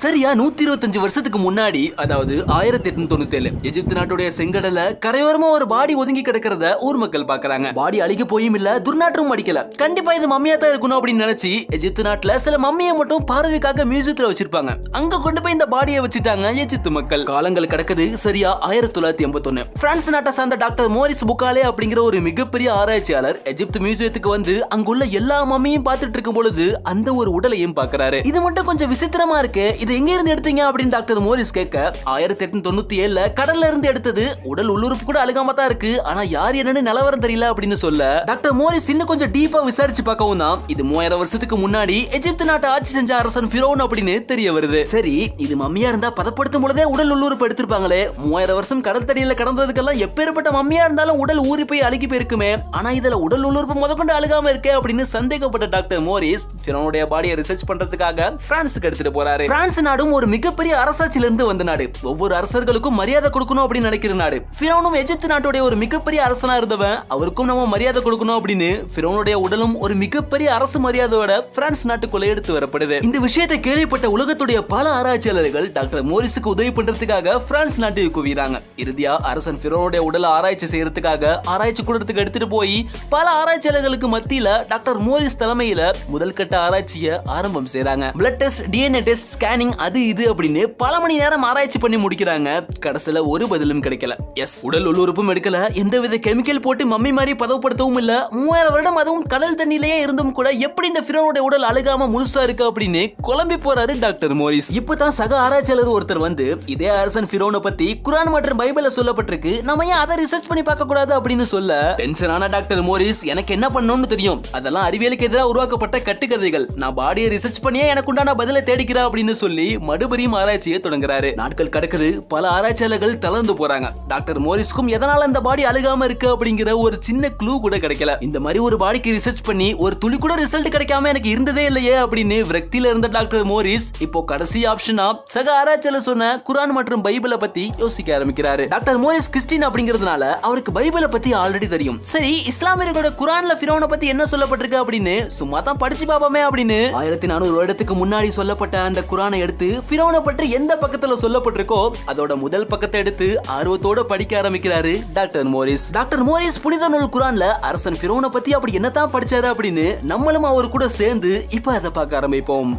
சரியா நூத்தி இருபத்தஞ்சு வருஷத்துக்கு முன்னாடி அதாவது ஆயிரத்தி எட்நூத்தி தொண்ணூத்தி ஏழு எஜிப்து நாட்டுடைய செங்கடல கரையோரமா ஒரு பாடி ஒதுங்கி கிடக்கிறத ஊர் மக்கள் பாக்குறாங்க. பாடி அழுகி போயும் இல்ல துர்நாற்றமும் அடிக்கல. கண்டிப்பா இது மம்மியா தான் இருக்கணும் அப்படின்னு நினைச்சு எஜிப்து நாட்டுல சில மம்மியை மட்டும் பார்வைக்காக மியூசியத்துல வச்சிருப்பாங்க. அங்க கொண்டு போய் இந்த பாடியை வச்சுட்டாங்க எஜித்து மக்கள். காலங்கள் கிடக்குது சரியா ஆயிரத்தி தொள்ளாயிரத்தி எண்பத்தொன்னு பிரான்ஸ் நாட்டை சார்ந்த டாக்டர் மோரிஸ் புக்காலே அப்படிங்கிற ஒரு மிகப்பெரிய ஆராய்ச்சியாளர் எஜிப்து மியூசியத்துக்கு வந்து அங்குள்ள எல்லா மம்மியும் பார்த்துட்டு இருக்கும் பொழுது அந்த ஒரு உடலையும் பார்க்கறாரு இது மட்டும் கொஞ்சம் விசித்திரமா இருக்கு இது எங்க இருந்து எடுத்தீங்க அப்படின்னு டாக்டர் மோரிஸ் கேட்க ஆயிரத்தி எட்நூத்தி தொண்ணூத்தி ஏழுல கடல்ல இருந்து எடுத்தது. உடல் உள்ளுறுப்பு கூட அழுகாம தான் இருக்கு. ஆனா யார் என்னன்னு நிலவரம் தெரியல அப்படின்னு சொல்ல டாக்டர் மோரிஸ் இன்னும் கொஞ்சம் டீப்பா விசாரிச்சு பார்க்கவும் தான். இது மூவாயிரம் வருஷத்துக்கு முன்னாடி எஜிப்து நாட்டை ஆட்சி செஞ்ச அரசன் ஃபிரோன் அப்படின்னு தெரிய வருது. சரி இது மம்மியா இருந்தா பதப்படுத்தும் பொழுதே உடல் உள்ளுறுப்பு எடுத்திருப்பாங்களே. மூவாயிரம் வருஷம் கடல் தடியில கடந்ததுக்கெல்லாம் எப்பேற்பட்ட மம்மியா இருந்தாலும் உடல் ஊறி போய் அழுகி போயிருக்குமே. ஆனா இதுல உடல் உள்ளுறுப்பு முதற்கொண்டு அழுகாம இருக்கே அப்படின்னு சந்தேகப்பட்ட டாக்டர் மோரிஸ் ஃபிரோனுடைய பாடியை ரிசர்ச் பண்றதுக்காக பிரான்ஸுக்கு எடுத்துட்டு போறாரு. பிரான்ஸ் நாடும் ஒரு மிகப்பெரிய அரசாட்சியில இருந்து வந்த நாடு. ஒவ்வொரு அரசர்களுக்கும் மரியாதை கொடுக்கணும் அப்படின்னு நினைக்கிற நாடு. ஃபிரோனும் எஜிப்து நாட்டுடைய ஒரு மிகப்பெரிய அரசனா இருந்தவன். அவருக்கும் நம்ம மரியாதை கொடுக்கணும் அப்படின்னு ஃபிரோனுடைய உடலும் ஒரு மிகப்பெரிய அரசு மரியாதையோட பிரான்ஸ் நாட்டுக்குள்ள எடுத்து வரப்படுது. இந்த விஷயத்தை கேள்விப்பட்ட உலகத்துடைய பல ஆராய்ச்சியாளர்கள் டாக்டர் மோரிஸுக்கு உதவி பண்றதுக்காக பிரான்ஸ் நாட்டுக்கு குவிறாங்க இறுதியா அரசன் ஃபிரோனுடைய உடலை ஆராய்ச்சி செய்யறதுக்காக ஆராய்ச்சி கூடத்துக்கு எடுத்துட்டு போய் பல ஆராய்ச்சியாளர்களுக்கு மத்தியில டாக்டர் மோரிஸ் தலைமையில முதல் கட்ட ஆராய்ச்சியை ஆரம்பம் செய்யறாங்க blood test DNA test scanning அது இது அப்படின்னு பல மணி நேரம் ஆராய்ச்சி பண்ணி முடிக்கிறாங்க. கடைசியில ஒரு பதிலும் கிடைக்கல. எஸ் உடல் உள்ளுறுப்பும் எடுக்கல. எந்தவித கெமிக்கல் போட்டு மம்மி மாதிரி பதவுப்படுத்தவும் இல்ல. மூவாயிரம் வருடம் அதுவும் கடல் தண்ணிலேயே இருந்தும் கூட எப்படி இந்த ஃபிரோனோட உடல் அழுகாம முழுசா இருக்கு அப்படின்னு குழம்பி போறாரு டாக்டர் மோரிஸ். இப்பதான் சக ஆராய்ச்சியாளர் ஒருத்தர் வந்து இதே அரசன் ஃபிரோனை பத்தி குரான் மற்றும் பைபிள்ல சொல்லப்பட்டிருக்கு. நம்ம ஏன் அதை ரிசர்ச் பண்ணி பார்க்க கூடாது அப்படின்னு சொல்ல? டென்ஷனான டாக்டர் மோரிஸ் எனக்கு என்ன பண்ணணும்னு தெரியும். அதெல்லாம் அறிவியலுக்கு எதிராக உருவாக்கப்பட்ட கட்டுக்கதைகள். நான் பாடியை ரிசர்ச் பண்ணியே எனக்கு உண்டான பதிலை தேடிக்கிறா அப்படின்னு சொல்லி சொல்லி மறுபடியும் ஆராய்ச்சியை தொடங்குறாரு. நாட்கள் கடக்குது பல ஆராய்ச்சியாளர்கள் தளர்ந்து போறாங்க. டாக்டர் மோரிஸ்க்கும் எதனால அந்த பாடி அழுகாம இருக்கு அப்படிங்கிற ஒரு சின்ன க்ளூ கூட கிடைக்கல. இந்த மாதிரி ஒரு பாடிக்கு ரிசர்ச் பண்ணி ஒரு துளி கூட ரிசல்ட் கிடைக்காம எனக்கு இருந்ததே இல்லையே அப்படின்னு விரக்தியில இருந்த டாக்டர் மோரிஸ் இப்போ கடைசி ஆப்ஷனா சக ஆராய்ச்சியாளர் சொன்ன குரான் மற்றும் பைபிளை பத்தி யோசிக்க ஆரம்பிக்கிறாரு. டாக்டர் மோரிஸ் கிறிஸ்டின் அப்படிங்கிறதுனால அவருக்கு பைபிளை பத்தி ஆல்ரெடி தெரியும். சரி இஸ்லாமியர்களோட குரான்ல பிரோனை பத்தி என்ன சொல்லப்பட்டிருக்கு அப்படின்னு சும்மா தான் படிச்சு பாப்போமே அப்படின்னு ஆயிரத்தி நானூறு வருடத்துக்கு முன்னாடி சொல்லப்பட்ட அந்த குரானை எடுத்து ஃபிரோனை பற்றி எந்த பக்கத்துல சொல்லப்பட்டிருக்கோ அதோட முதல் பக்கத்தை எடுத்து ஆர்வத்தோட படிக்க ஆரம்பிக்கிறாரு டாக்டர் மோரிஸ். டாக்டர் மோரிஸ் புனித நூல் குரான்ல அரசன் ஃபிரோனை பத்தி அப்படி என்னதான் படிச்சாரு அப்படின்னு நம்மளும் அவர் கூட சேர்ந்து இப்ப அதை பார்க்க ஆரம்பிப்போம்.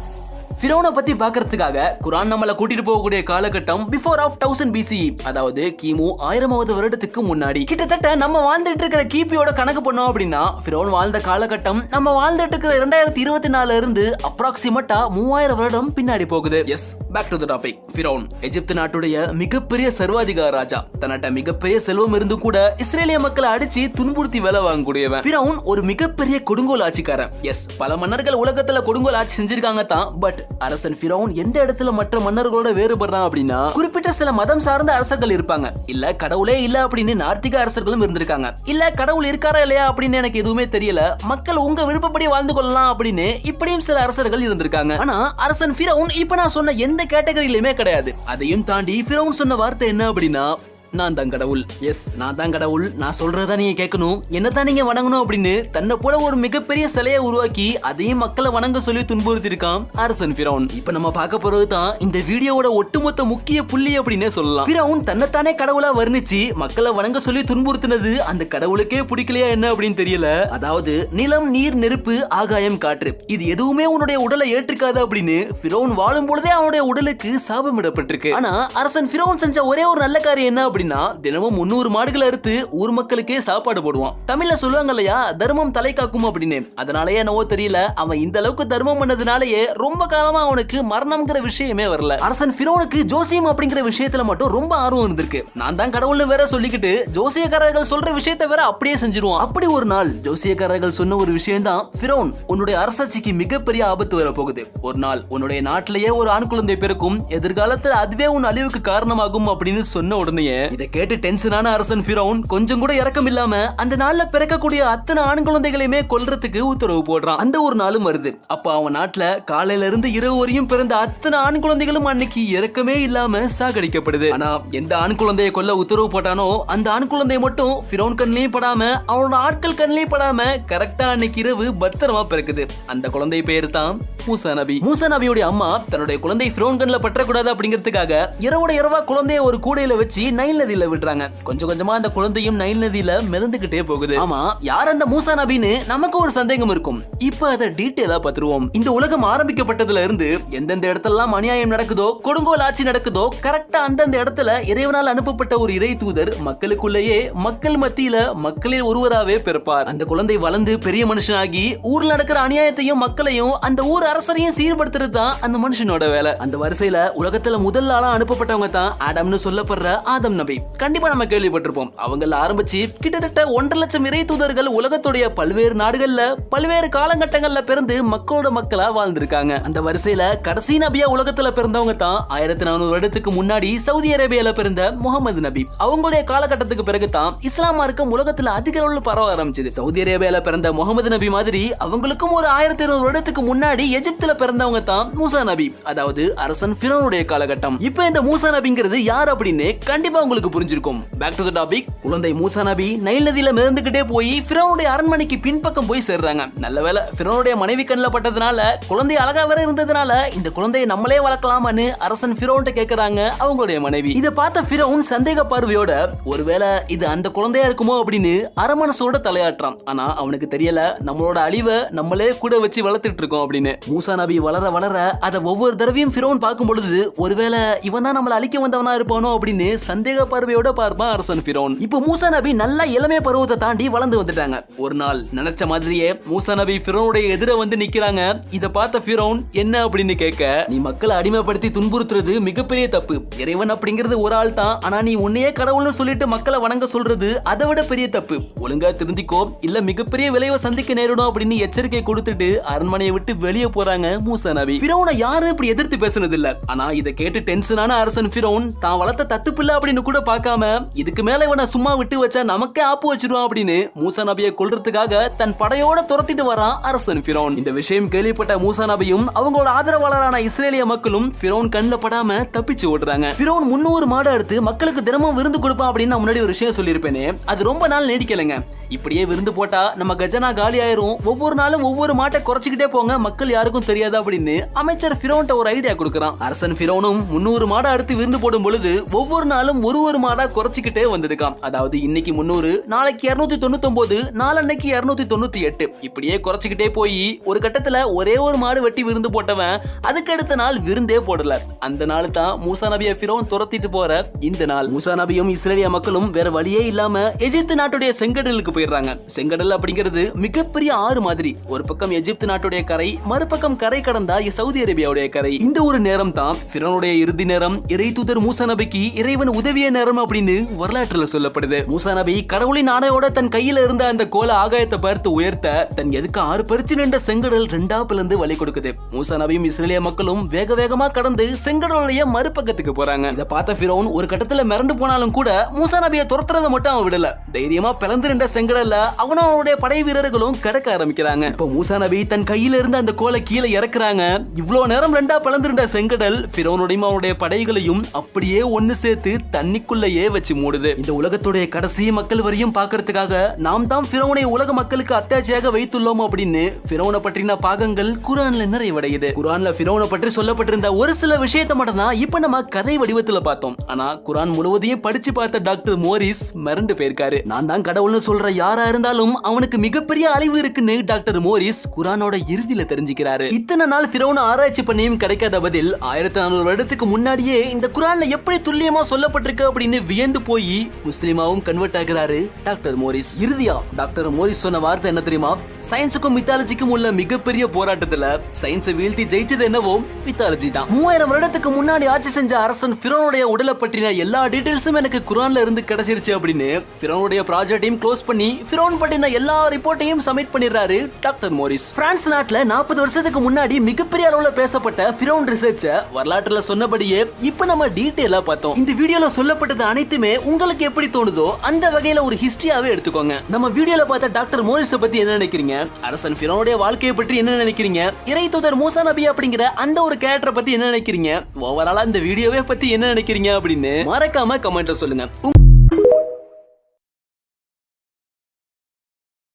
ஃபிரோனை பத்தி பாக்குறதுக்காக குரான் நம்மள கூட்டிட்டு போகக்கூடிய காலகட்டம் பிஃபோர் ஆஃப் தௌசண்ட் பிசி அதாவது கிமு ஆயிரமாவது வருடத்துக்கு முன்னாடி. கிட்டத்தட்ட நம்ம வாழ்ந்துட்டு இருக்கிற கிபியோட கணக்கு பண்ணோம் அப்படின்னா ஃபிரோன் வாழ்ந்த காலகட்டம் நம்ம வாழ்ந்துட்டு இருக்கிற இரண்டாயிரத்தி இருபத்தி நாலுல இருந்து அப்ராக்சிமேட்டா மூவாயிரம் வருடம் பின்னாடி போகுது. Yes back to the topic ஃபிரோன் Egypt நாட்டுடைய மிகப்பெரிய சர்வாதிகார ராஜா. தன்னட்ட மிகப்பெரிய செல்வம் இருந்து கூட இஸ்ரேலிய மக்களை அடிச்சு துன்புறுத்தி வேலை வாங்கக்கூடியவன். ஃபிரௌன் ஒரு மிகப்பெரிய கொடுங்கோல் ஆட்சிக்காரன். எஸ் பல மன்னர்கள் உலகத்துல கொடுங்கோல் ஆட்சி செஞ்சிருக்காங்க தான் பட் அரசன் ஃபிரௌன் எந்த இடத்துல மற்ற மன்னர்களோட வேறுபடுறான் அப்படின்னா குறிப்பிட்ட சில மதம் சார்ந்த அரசர்கள் இருப்பாங்க. இல்ல கடவுளே இல்ல அப்படின்னு நார்த்திக அரசர்களும் இருந்திருக்காங்க. இல்ல கடவுள் இருக்காரா இல்லையா அப்படின்னு எனக்கு எதுவுமே தெரியல. மக்கள் உங்க விருப்பப்படி வாழ்ந்து கொள்ளலாம் அப்படின்னு இப்படியும் சில அரசர்கள் இருந்திருக்காங்க. ஆனா அரசன் ஃபிரௌன் இப்ப நான் சொன்ன எந்த கேட்டகரியிலுமே கிடையாது. அதையும் தாண்டி ஃபிரௌன் சொன்ன வார்த்தை என்ன அப்படின்னா நான் தான் கடவுள் எஸ் நான் தான் கடவுள் நான் சொல்றதா நீங்க கேட்கணும். என்னதான் நீங்க வணங்கணும் அப்படின்னு தன்னை போல ஒரு மிகப்பெரிய சிலையை உருவாக்கி அதையும் மக்களை வணங்க சொல்லி துன்புறுத்திருக்கான் அரசன் பிரவுன் இப்ப நம்ம பார்க்க போறது தான் இந்த வீடியோவோட ஒட்டுமொத்த முக்கிய புள்ளி அப்படின்னே சொல்லலாம். பிரவுன் தன்னைத்தானே கடவுளா வர்ணிச்சு மக்களை வணங்க சொல்லி துன்புறுத்தினது அந்த கடவுளுக்கே பிடிக்கலையா என்ன அப்படின்னு தெரியல. அதாவது நிலம் நீர் நெருப்பு ஆகாயம் காற்று. இது எதுவுமே உன்னுடைய உடலை ஏற்றுக்காது அப்படின்னு பிரவுன் வாழும் பொழுதே அவனுடைய உடலுக்கு சாபமிடப்பட்டிருக்கு. ஆனா அரசன் பிரவுன் செஞ்ச ஒரே ஒரு நல்ல காரியம் என்ன அப்படின்னா தினமும் முந்நூறு மாடுகளை அறுத்து ஊர் மக்களுக்கே சாப்பாடு போடுவான். தமிழ்ல சொல்லுவாங்க இல்லையா தர்மம் தலை காக்கும் அப்படின்னு. அதனாலயே என்னவோ தெரியல அவன் இந்த அளவுக்கு தர்மம் பண்ணதுனாலயே ரொம்ப காலமா அவனுக்கு மரணம்ங்கிற விஷயமே வரல. அரசன் ஃபிரோனுக்கு ஜோசியம் அப்படிங்கிற விஷயத்துல மட்டும் ரொம்ப ஆர்வம் இருந்திருக்கு. நான் தான் கடவுள்னு வேற சொல்லிக்கிட்டு ஜோசியக்காரர்கள் சொல்ற விஷயத்த வேற அப்படியே செஞ்சிருவான். அப்படி ஒரு நாள் ஜோசியக்காரர்கள் சொன்ன ஒரு விஷயம் தான் ஃபிரோன் உன்னுடைய அரசாட்சிக்கு மிகப்பெரிய ஆபத்து வர போகுது ஒரு நாள் உன்னுடைய நாட்டிலேயே ஒரு ஆண் குழந்தை பிறக்கும். எதிர்காலத்தில் அதுவே உன் அழிவுக்கு காரணமாகும் அப்படின்னு சொன்ன உடனே இதை கேட்டு டென்ஷனான அரசன் ஃபிரௌன் கொஞ்சம் கூட இறக்கம் இல்லாம அந்த நாள்ல பிறக்கக்கூடிய அத்தனை ஆண் குழந்தைகளையுமே கொல்றதுக்கு உத்தரவு போடுறான். அந்த ஒரு நாளும் வருது. அப்ப அவன் நாட்டுல காலையில இருந்து இரவு வரையும் பிறந்த அத்தனை ஆண் குழந்தைகளும் அன்னைக்கு இறக்கமே இல்லாம சாகடிக்கப்படுது. ஆனா எந்த ஆண் குழந்தையை கொல்ல உத்தரவு போட்டானோ அந்த ஆண் குழந்தை மட்டும் ஃபிரௌன் கண்ணிலையும் படாம அவனோட ஆட்கள் கண்ணிலையும் படாம கரெக்டா அன்னைக்கு இரவு பத்திரமா பிறக்குது. அந்த குழந்தை பேர் தான் மூசா நபி. மூசா நபியுடைய அம்மா தன்னுடைய குழந்தை ஃபிரௌன் கண்ணில் பற்றக்கூடாது அப்படிங்கிறதுக்காக இரவோட இரவா குழந்தைய ஒரு கூடையில வச்சு நைல் நதியில விடுறாங்க. கொஞ்சம் கொஞ்சமா அந்த குழந்தையும் நைல் நதியில மிதந்துகிட்டே போகுது. ஆமா. யார் அந்த மூசா நபின்னு நமக்கு ஒரு சந்தேகம் இருக்கும். இப்ப அதை டீட்டெயிலா பார்த்துருவோம். இந்த உலகம் ஆரம்பிக்கப்பட்டதுல இருந்து எந்தெந்த இடத்தெல்லாம் அநியாயம் நடக்குதோ கொடுங்கோல் ஆட்சி நடக்குதோ கரெக்டா அந்தந்த இடத்துல இறைவனால் அனுப்பப்பட்ட ஒரு இறை தூதர் மக்களுக்குள்ளேயே மக்கள் மத்தியில மக்களில் ஒருவராவே பிறப்பார். அந்த குழந்தை வளர்ந்து பெரிய மனுஷனாகி ஊர்ல நடக்கிற அநியாயத்தையும் மக்களையும் அந்த ஊர் அரசரையும் சீர்படுத்துறது தான் அந்த மனுஷனோட வேலை. அந்த வரிசையில உலகத்துல முதல் ஆளா அனுப்பப்பட்டவங்க தான் ஆடம்னு சொல்லப்படுற ஆதம் நபி. கண்டிப்பா நம்ம கேள்விப்பட்டிருப்போம். அவங்கள ஆரம்பிச்சு கிட்டத்தட்ட ஒன்றரை லட்சம் இறை தூதர்கள் உலகத்துடைய பல்வேறு நாடுகள்ல பல்வேறு காலகட்டங்கள்ல பிறந்து மக்களோட மக்களா வாழ்ந்திருக்காங்க. அந்த வரிசையில கடைசி நபியா உலகத்துல பிறந்தவங்க தான் ஆயிரத்தி நானூறு வருடத்துக்கு முன்னாடி சவுதி அரேபியால பிறந்த முகமது நபி. அவங்களுடைய காலகட்டத்துக்கு பிறகு தான் இஸ்லாம் மார்க்கம் உலகத்துல அதிக அளவில் பரவ ஆரம்பிச்சது. சவுதி அரேபியால பிறந்த முகமது நபி மாதிரி அவங்களுக்கும் ஒரு ஆயிரத்தி இருநூறு வருடத்துக்கு முன்னாடி எஜிப்துல பிறந்தவங்க தான் மூசா நபி. அதாவது அரசன் ஃபிரௌனுடைய காலகட்டம். இப்ப இந்த மூசா நபிங்கிறது யார் அப்படின்னு கண்டிப்பா உங்களுக்கு புரிஞ்சிருக்கும். பேக் டு த டாபிக் குழந்தை மூசா நபி நைல் நதியில மிதந்துகிட்டே போய் ஃபிரௌனுடைய அரண்மனைக்கு பின்பக்கம் போய் சேர்றாங்க. நல்ல வேளை ஃபிரௌனுடைய மனைவி கண்ணில் பட்டதுனால குழந்தை அழகா வேற இருந்ததுனால இந்த குழந்தையை நம்மளே வளர்க்கலாமான்னு அரசன் ஃபிரௌன்ட்ட கேக்குறாங்க அவங்களுடைய மனைவி. இதை பார்த்த ஃபிரௌன் சந்தேக பார்வையோட ஒருவேளை இது அந்த குழந்தையா இருக்குமோ அப்படின்னு அரமனசோட தலையாட்டுறான். ஆனா அவனுக்கு தெரியல நம்மளோட அழிவை நம்மளே கூட வச்சு வளர்த்துட்டு இருக்கோம் அப்படின்னு. மூசா நபி வளர வளர அதை ஒவ்வொரு தடவையும் ஃபிரௌன் பார்க்கும் பொழுது ஒருவேளை இவன் தான் நம்மளை அழிக்க வந்தவனா இருப்பானோ அப்படின்னு சந்தேக பார்வையோட பார்ப்பான் அரசன் ஃபிரோன். இப்போ மூசா நபி நல்லா இளமை பருவத்தை தாண்டி வளர்ந்து வந்துட்டாங்க. ஒரு நாள் நினைச்ச மாதிரியே மூசா நபி ஃபிரோனுடைய எதிர வந்து நிக்கிறாங்க. இதை பார்த்த ஃபிரோன் என்ன? அப்படின்னு கேட்க நீ மக்களை அடிமைப்படுத்தி துன்புறுத்துறது மிகப்பெரிய தப்பு. இறைவன் அப்படிங்கிறது ஒரு ஆள் தான். ஆனா நீ உன்னையே கடவுள்னு சொல்லிட்டு மக்களை வணங்க சொல்றது அதை விட பெரிய தப்பு. ஒழுங்கா திருந்திக்கோ இல்ல மிகப்பெரிய விளைவை சந்திக்க நேரிடும் அப்படின்னு எச்சரிக்கை கொடுத்துட்டு அரண்மனையை விட்டு வெளியே போறாங்க மூசா நபி. ஃபிரோனை யாரும் இப்படி எதிர்த்து பேசுனது இல்ல ஆனா இதை கேட்டு டென்ஷனான அரசன் ஃபிரோன் தான் வளர்த்த தத்துப்பில்லை அப்படின்னு கூட பார்க்காம இதுக்கு மேல இவனை சும்மா விட்டு வச்சா நமக்கே ஆப்பு வச்சிருவான் அப்படின்னு மூசா நபியை கொள்றதுக்காக தன் படையோட துரத்திட்டு வரான் அரசன் ஃபிரௌன். இந்த விஷயம் கேள்விப்பட்ட மூசா நபியும் அவங்களோட ஆதரவாளரான இஸ்ரேலிய மக்களும் ஃபிரௌன் கண்ணில் படாம தப்பிச்சு ஓடுறாங்க. பிரோன் முன்னூறு மாடு அடுத்து மக்களுக்கு தினமும் விருந்து கொடுப்பான் அப்படின்னு நான் முன்னாடி ஒரு விஷயம் சொல்லியிருப்பேனே. அது ரொம்ப நாள் நீடிக்கலைங்க. இப்படியே விருந்து போட்டா நம்ம கஜனா காலி ஆயிரும். ஒவ்வொரு நாளும் ஒவ்வொரு மாட்டை குறைச்சிக்கிட்டே போங்க. மக்கள் யாருக்கும் தெரியாது அப்படின்னு அமைச்சர் ஃபிரோன்ட்ட ஒரு ஐடியா கொடுக்குறான். அரசன் ஃபிரோனும் முன்னூறு மாடை அடுத்து விருந்து போடும் பொழுது ஒவ்வொரு நாளும் ஒரு ஒரு மாடா குறைச்சிக்கிட்டே வந்ததுக்காம் அதாவது இன்னைக்கு முந்நூறு நாளைக்கு இரநூத்தி தொண்ணூத்தொன்பது நாளன்னைக்கு இரநூத்தி தொண்ணூத்தி எட்டு இப்படியே குறைச்சிக்கிட்டே போய் ஒரு கட்டத்துல ஒரே ஒரு மாடு வெட்டி விருந்து போட்டவன் அதுக்கு அடுத்த நாள் விருந்தே போடல. அந்த நாள் தான் மூசா நபியை ஃபிரோன் துரத்திட்டு போற இந்த நாள். மூசா நபியும் இஸ்ரேலிய மக்களும் வேற வழியே இல்லாம எஜிப்து நாட்டுடைய செங்கடலுக்கு போயிடுறாங்க. செங்கடல் அப்படிங்கிறது மிகப்பெரிய ஆறு மாதிரி. ஒரு பக்கம் எஜிப்து நாட்டுடைய கரை மறுபக்கம் கரை கடந்தா சவுதி அரேபியாவுடைய கரை. இந்த ஒரு நேரம் தான் ஃபிரோனுடைய இறுதி நேரம். இறை தூதர் மூசா நபிக்கு இறைவன் உதவிய நேரம் அப்படின்னு வரலாற்றுல சொல்லப்படுது. மூசா நபி கடவுளின் ஆடையோட தன் கையில இருந்த அந்த கோல ஆகாயத்தை பார்த்து உயர்த்த தன் எதுக்கு ஆறு பறிச்சு நின்ற செங்கடல் ரெண்டா பிளந்து வழி கொடுக்குது. மூசா நபியும் இஸ்ரேலிய மக்களும் வேக வேகமா கடந்து செங்கடலுடைய மறுபக்கத்துக்கு போறாங்க. இதை பார்த்த ஃபிரௌன் ஒரு கட்டத்துல மிரண்டு போனாலும் கூட மூசா நபியை துரத்துறத மட்டும் அவன் விடல. தைரியமா பிளந்து நின்ற செங்கடல்ல அவனும் அவனுடைய படை வீரர்களும் கடக்க ஆரம்பிக்கிறாங்க. இப்போ மூசா நபி தன் கையில இருந்த அந்த கோலை கீழே இறக்குறாங்க. இவ்வளவு நேரம் ரெண்டா பிளந்திருந்த செங்கடல் ஃபிரௌனுடையும் அவனுடைய படைகளையும் அப்படியே ஒன்னு சேர்த்து தண்ணி தண்ணிக்குள்ளேயே வச்சு மூடுது. இந்த உலகத்துடைய கடைசி மக்கள் வரையும் பாக்குறதுக்காக நாம் தான் ஃபிரௌனை உலக மக்களுக்கு அத்தாட்சியாக வைத்துள்ளோம் அப்படின்னு ஃபிரௌனை பற்றின பாகங்கள் குரான்ல நிறைவடையுது. குரான்ல ஃபிரௌனை பற்றி சொல்லப்பட்டிருந்த ஒரு சில விஷயத்தை மட்டும் தான் இப்ப நம்ம கதை வடிவத்துல பார்த்தோம். ஆனா குரான் முழுவதையும் படிச்சு பார்த்த டாக்டர் மோரிஸ் மிரண்டு போயிருக்காரு. நான் தான் கடவுள்னு சொல்ற யாரா இருந்தாலும் அவனுக்கு மிகப்பெரிய அழிவு இருக்குன்னு டாக்டர் மோரிஸ் குரானோட இறுதியில தெரிஞ்சுக்கிறாரு. இத்தனை நாள் ஃபிரௌனை ஆராய்ச்சி பண்ணியும் கிடைக்காத பதில் ஆயிரத்தி நானூறு வருடத்துக்கு முன்னாடியே இந்த குரான்ல எப்படி துல்லியமா சொல்லப்பட்டிருக்கு அப்படின்னு வியந்து போய் முஸ்லீமாவும் கன்வெர்ட் ஆகிறாரு. Doctor Maurice. இறுதியா டாக்டர் மோரிஸ் சொன்ன வார்த்தை என்ன தெரியுமா? சயின்ஸுக்கும் மித்தாலஜிக்கும் உள்ள மிகப்பெரிய போராட்டத்துல சயின்ஸை வீழ்த்தி ஜெயிச்சது என்னவோ மித்தாலஜி தான். மூவாயிரம் வருடத்துக்கு முன்னாடி ஆட்சி செஞ்ச அரசன் ஃபிரோனுடைய உடலை பற்றின எல்லா டீடைல்ஸும் எனக்கு குரான்ல இருந்து கிடைச்சிருச்சு அப்படின்னு ஃபிரோனுடைய ப்ராஜெக்டையும் க்ளோஸ் பண்ணி ஃபிரோன் பற்றின எல்லா ரிப்போர்ட்டையும் சப்மிட் பண்ணிடுறாரு டாக்டர் மோரிஸ். பிரான்ஸ் நாட்டுல நாற்பது வருஷத்துக்கு முன்னாடி மிகப்பெரிய அளவுல பேசப்பட்ட ஃபிரோன் ரிசர்ச்ச வரலாற்றுல சொன்னபடியே இப்ப நம்ம டீட்டெயிலா பார்த்தோம். இந்த வீடியோல சொல்ல சொல்லப்பட்டது அனைத்துமே உங்களுக்கு எப்படி தோணுதோ அந்த வகையில ஒரு ஹிஸ்டரியாவே எடுத்துக்கோங்க. நம்ம வீடியோல பார்த்த டாக்டர் மோரிஸ பத்தி என்ன நினைக்கிறீங்க? அரசன் ஃபிரோனுடைய வாழ்க்கையை பற்றி என்ன நினைக்கிறீங்க? இறை தூதர் மூசா நபி அப்படிங்கிற அந்த ஒரு கேரக்டரை பத்தி என்ன நினைக்கிறீங்க? ஓவராலா இந்த வீடியோவே பத்தி என்ன நினைக்கிறீங்க அப்படின்னு மறக்காம கமெண்ட்ல சொல்லுங்க.